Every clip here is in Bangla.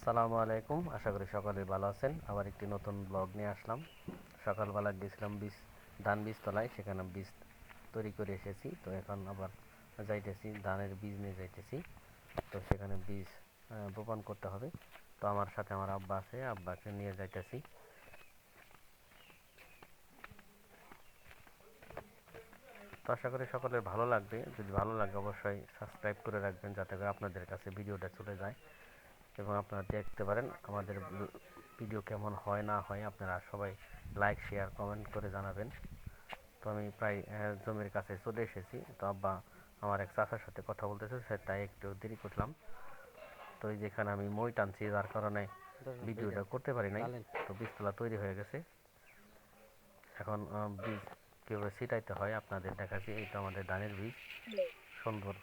আসসালামু আলাইকুম। আশা করি সকলে ভালো আছেন। আবার একটি নতুন ব্লগ নিয়ে আসলাম। সকালবেলা গেছিলাম বীজ, ধান বীজ তলায় সেখানে বীজ তৈরি করে এসেছি। তো এখন আবার যাইতেছি, ধানের বীজ নিয়ে যাইতেছি। তো সেখানে বীজ বপন করতে হবে। তো আমার সাথে আমার আব্বা আছে, আব্বাকে নিয়ে যাইতেছি। তো আশা করি সকলের ভালো লাগবে। যদি ভালো লাগে, অবশ্যই সাবস্ক্রাইব করে রাখবেন, যাতে করে আপনাদের কাছে ভিডিওটা চলে যায়। এবং আপনারা দেখতে পারেন আমাদের ভিডিও কেমন হয় না হয়। আপনারা সবাই লাইক শেয়ার কমেন্ট করে জানাবেন। তো আমি প্রায় জমির কাছে চলে এসেছি। তো আব্বা আমার এক চাচার সাথে কথা বলতেছে সে তাই একটু দেরি করলাম। তো এই যেখানে আমি মই টানছি যার কারণে ভিডিওটা করতে পারি নাই। তো বীজতলা তৈরি হয়ে গেছে। এখন বীজ কীভাবে ছিটাইতে হয় আপনাদের দেখাচ্ছি। এইটা আমাদের ধানের বীজ। সুন্দর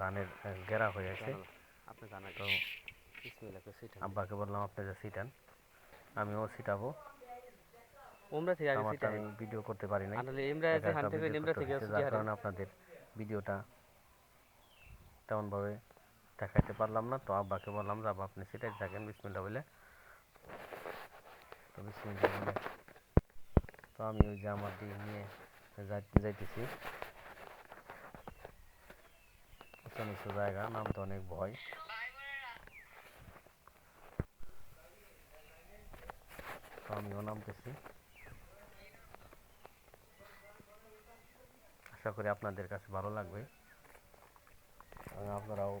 ধানের গেরা হয়ে আছে। আপনি তো বিসমিল্লাহ সিটা আব্বাকে বললাম আপনি যে ছিটান আমিও ছিটাবো উমরা থেকে আগে আমারটা ভিডিও করতে পারি নাই। আনলে ইমরা একা হান থেকে ইমরা থেকে সিটা যার কারণে আপনাদের ভিডিওটা তেমনভাবে দেখাইতে পারলাম না। তো আব্বাকে বললাম যে আব্বা আপনি সেটাই থাকেন বিসমিল্লা বলে তো বিসমিল্লা বলে তো আমি ওই যে আমার দিকে নিয়ে যাই- যাইতেছি। উঁচু নিচু জায়গা নামতে অনেক ভয়। আমিও নামতেছি। আশা করি আপনাদের কাছে ভালো লাগবে। আপনারাও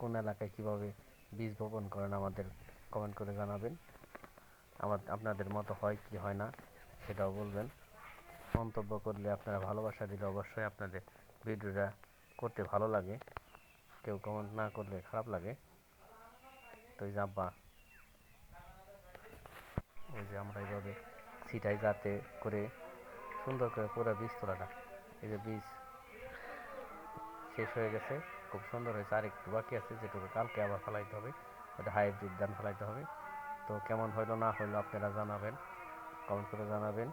কোন এলাকায় কীভাবে বীজ বপন করেন আমাদের কমেন্ট করে জানাবেন। আমার, আপনাদের মতো হয় কি হয় না, সেটাও বলবেন। মন্তব্য করলে আপনারা ভালোবাসা দিলে অবশ্যই আপনাদের ভিডিওটা করতে ভালো লাগে, কেউ কমেন্ট না করলে খারাপ লাগে। তো এই যে আব্বা ওই যে আমরা এইভাবে ছিটাই যাতে করে সুন্দর করে পুরো বীজ তোলাটা। এই যে বীজ শেষ হয়ে গেছে, খুব সুন্দর হয়েছে। আর একটু বাকি আছে, যেটুকু কালকে আবার ফেলাইতে হবে, ওটা হাইব্রিড ধান ফেলাইতে হবে। তো কেমন হইল না হইল আপনারা জানাবেন কমেন্ট করে জানাবেন,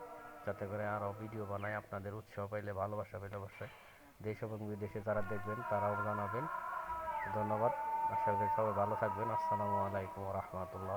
যাতে করে আরও ভিডিও বানাই, আপনাদের উৎসাহ পাইলে, ভালোবাসা পাইলে অবশ্যই। দেশ এবং বিদেশে যারা দেখবেন, তারাও জানাবেন। ধন্যবাদ। আশা করি সবাই ভালো থাকবেন। আসসালামু আলাইকুম রহমতুল্লাহ।